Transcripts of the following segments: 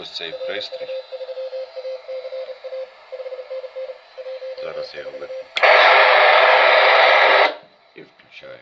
ось цей пристрій. Зараз я його вимкну. І включаю.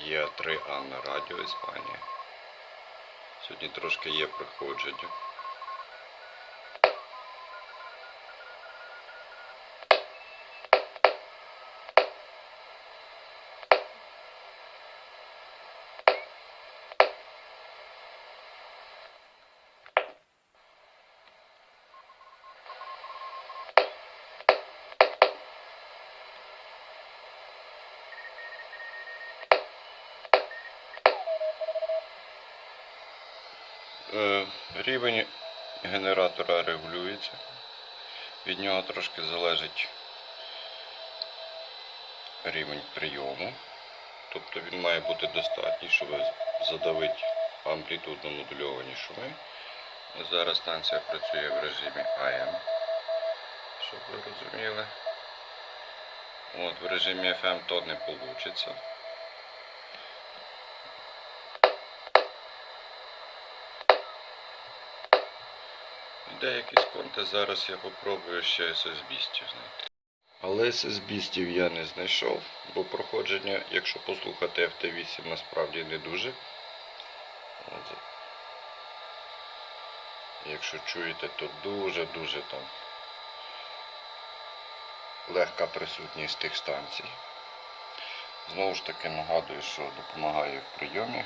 Є 3А на радіо Іспанія. Сьогодні трошки є проходження. Рівень генератора регулюється. Від нього трошки залежить рівень прийому. Тобто він має бути достатній, щоб задавити амплітудно модульовані шуми. Зараз станція працює в режимі AM, щоб ви розуміли. От, в режимі FM то не вийде. Деякі сконти зараз я попробую ще SSB-стів знайти. Але SSB-стів я не знайшов, бо проходження, якщо послухати FT8, насправді не дуже. Якщо чуєте, то дуже-дуже там легка присутність тих станцій. Знову ж таки нагадую, що допомагає в прийомі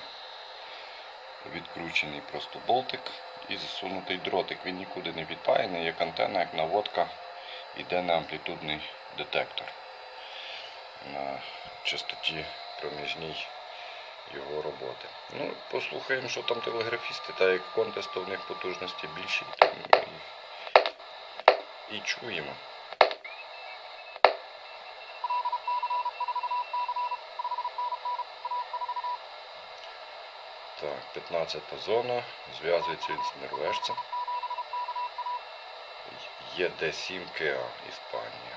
відкручений просто болтик і засунутий дротик. Він нікуди не відпаяний, як антенна, як наводка, йде на амплітудний детектор на частоті проміжній його роботи. Ну, послухаємо, що там телеграфісти, та як контест, в них потужності більші, і чуємо. Так, 15 зона. Зв'язується з норвежцем. ЄД7 КА, Іспанія.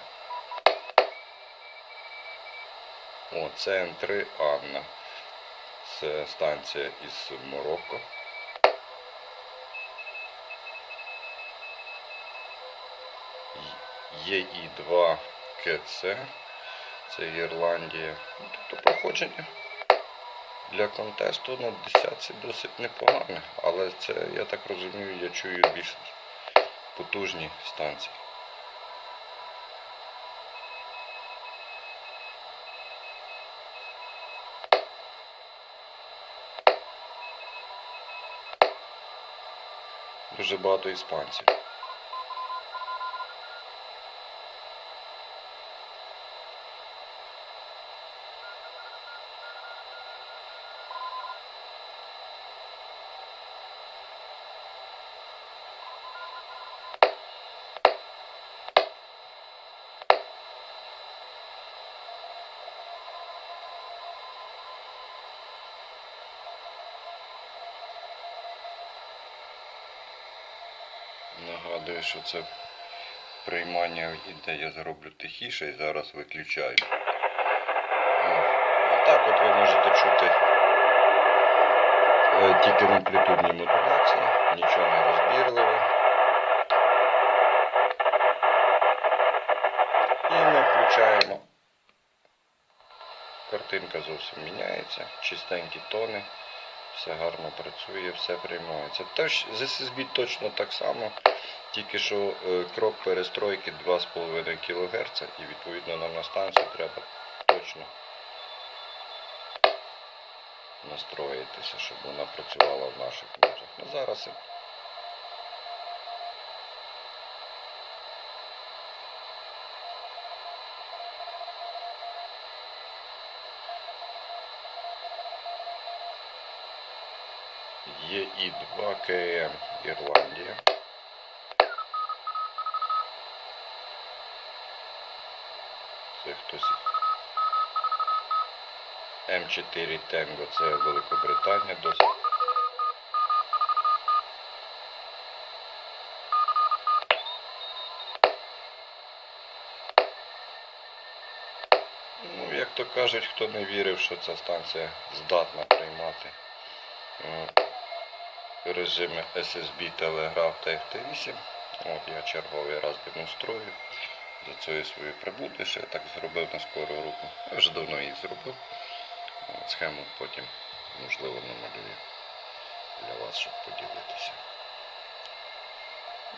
О, ЦН3 Анна. Це станція із Марокко. ЄІ2 КЦ. Це Ірландія. Ну, Тобто проходження для контесту на десятці досить непогане, але це, я так розумію, я чую більш потужні станції. Дуже багато іспанців. Нагадую, що це приймання іде, я зроблю тихіше і зараз виключаю. Отак от ви можете чути е, тільки в амплітудній модуляції, нічого не розбірливо. І ми включаємо. Картинка зовсім міняється, чистенькі тони, все гарно працює, все приймається. Тож з SSB точно так само, тільки що е, крок перестройки 2,5 кГц і відповідно нам на станцію треба точно настроїтися, щоб вона працювала в наших межах. Ну зараз Є і 2 КМ Ірландія. Це хтось. М4 Тенго це Великобританія досить. Ну, як то кажуть, хто не вірив, що ця станція здатна приймати. Е, режими SSB, Telegraph та FT8. От я черговий раз демонструю за цією свою прибуду, що я так зробив на скору руку. Я вже давно їх зробив. От, Схему потім, можливо, намалюю для вас, щоб поділитися.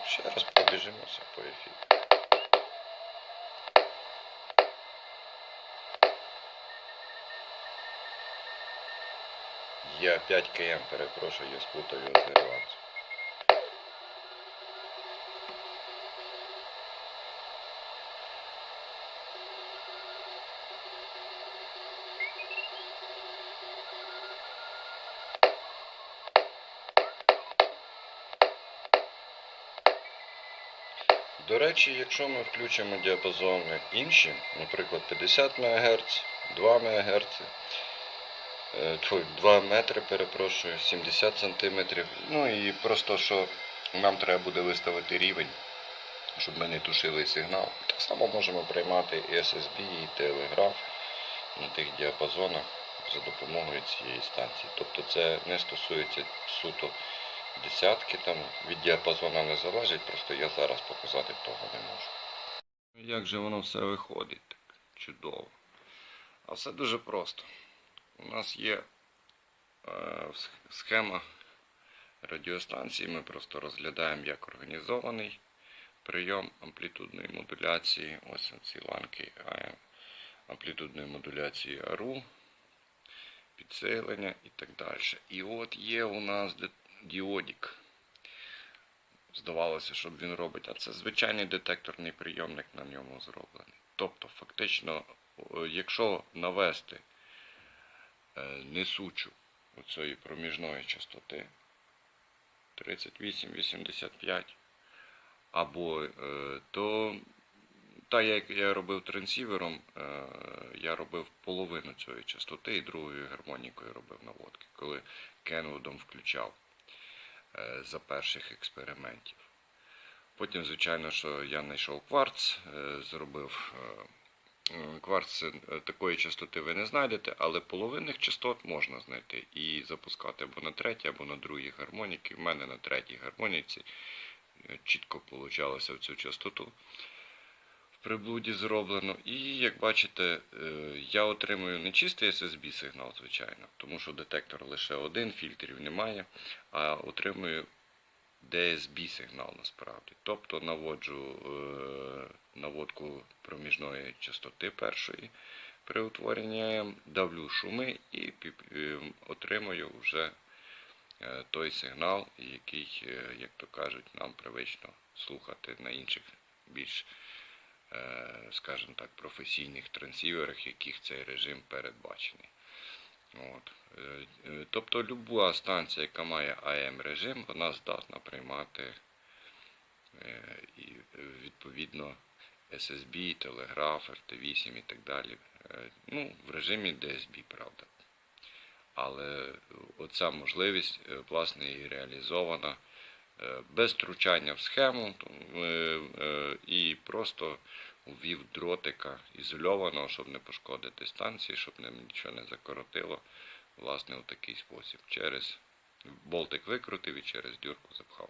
Ще раз пробіжимося по ефірі. Я 5 км, перепрошую, я спутав його з нюансом. До речі, якщо ми включимо діапазони інші, наприклад, 50 МГц, 2 МГц, тьфу, 2 метри, перепрошую, 70 см. Ну і просто що нам треба буде виставити рівень, щоб ми не тушили сигнал. Так само можемо приймати і SSB, і телеграф на тих діапазонах за допомогою цієї станції. Тобто це не стосується суто десятки, там від діапазону не залежить, просто я зараз показати того не можу. Як же воно все виходить так чудово. А все дуже просто. У нас є е, схема радіостанції, ми просто розглядаємо, як організований прийом амплітудної модуляції. Ось ці ланки амплітудної модуляції АРУ, підсилення і так далі. І от є у нас діодік. Здавалося, що він робить, а це звичайний детекторний прийомник на ньому зроблений. Тобто, фактично, якщо навести несучу оцієї проміжної частоти 38-85, або е, то та як я робив трансівером, е, я робив половину цієї частоти і другою гармонікою робив наводки, коли Кенвудом включав е, за перших експериментів. Потім, звичайно, що я знайшов кварц, е, зробив е, м, кварц е, такої частоти ви не знайдете, але половинних частот можна знайти і запускати або на третій, або на другій гармоніки. У мене на третій гармоніці е, чітко получалося в цю частоту в приблуді зроблено. І як бачите, я отримую не чистий SSB сигнал, звичайно, тому що детектор лише один, фільтрів немає, а отримую DSB сигнал насправді. Тобто наводжу е, наводку проміжної частоти першої при утворенні давлю шуми і е, отримую вже е, той сигнал, який, як то кажуть, нам привично слухати на інших більш скажімо так, професійних трансіверах, яких цей режим передбачений. От. Е, е, Тобто люба станція, яка має AM режим, вона здатна приймати е, і відповідно SSB, телеграф, FT8 і так далі. Ну, в режимі DSB, правда. Але оця можливість власне і реалізована без втручання в схему і просто ввів дротика ізольованого, щоб не пошкодити станції, щоб нічого не закоротило. Власне, у такий спосіб. Через болтик викрутив і через дюрку запхав.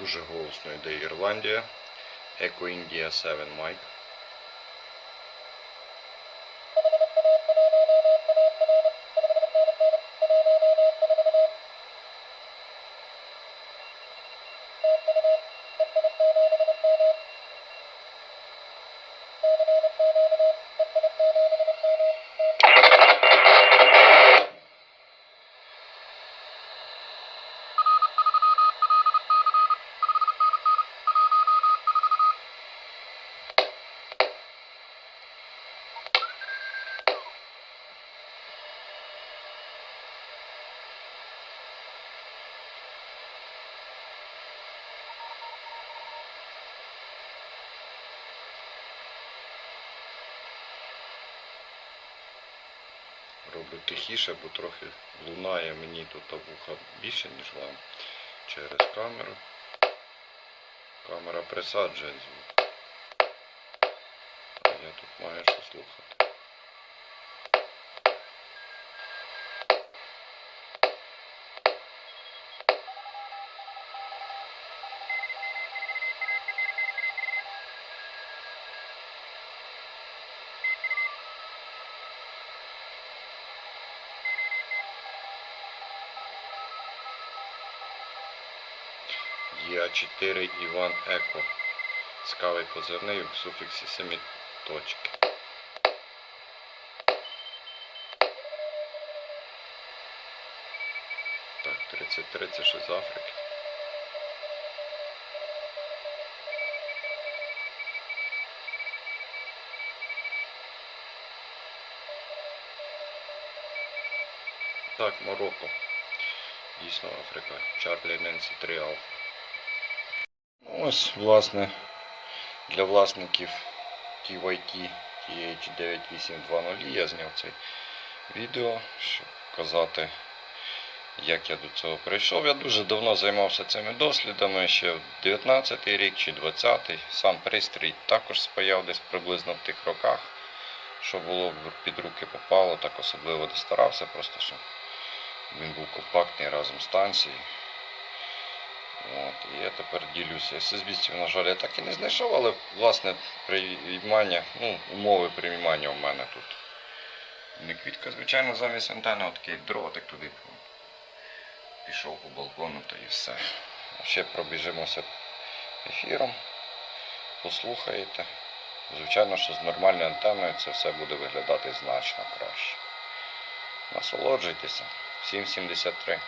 Дуже голосно йде Ірландія. Eco India 7 Mike. Роблю тихіше, бо трохи лунає мені тут вуха більше, ніж вам через камеру. Камера присаджує звук. А я тут маю що слухати. Є4 Іван Еко. Цікавий позивний в суфіксі 7 точки. Так, 33 це ще з Африки. Так, Марокко. Дійсно Африка. Чарлі Ненсі 3 Алфа. Ось, власне, для власників TYT TH9820 я зняв це відео, щоб показати, як я до цього прийшов. Я дуже давно займався цими дослідами, ще в 19 рік чи 20-й. Сам пристрій також спаяв десь приблизно в тих роках. Що було під руки попало, так особливо не старався, просто що він був компактний разом з станцією. От, і я тепер ділюся. SSB, на жаль, я так і не знайшов, але власне приймання, ну, умови приймання у мене тут. Не квітка, звичайно, замість антени отакий дротик туди пішов по балкону та і все. Ще пробіжимося ефіром, послухаєте. Звичайно, що з нормальною антеною це все буде виглядати значно краще. Насолоджуйтеся. 773.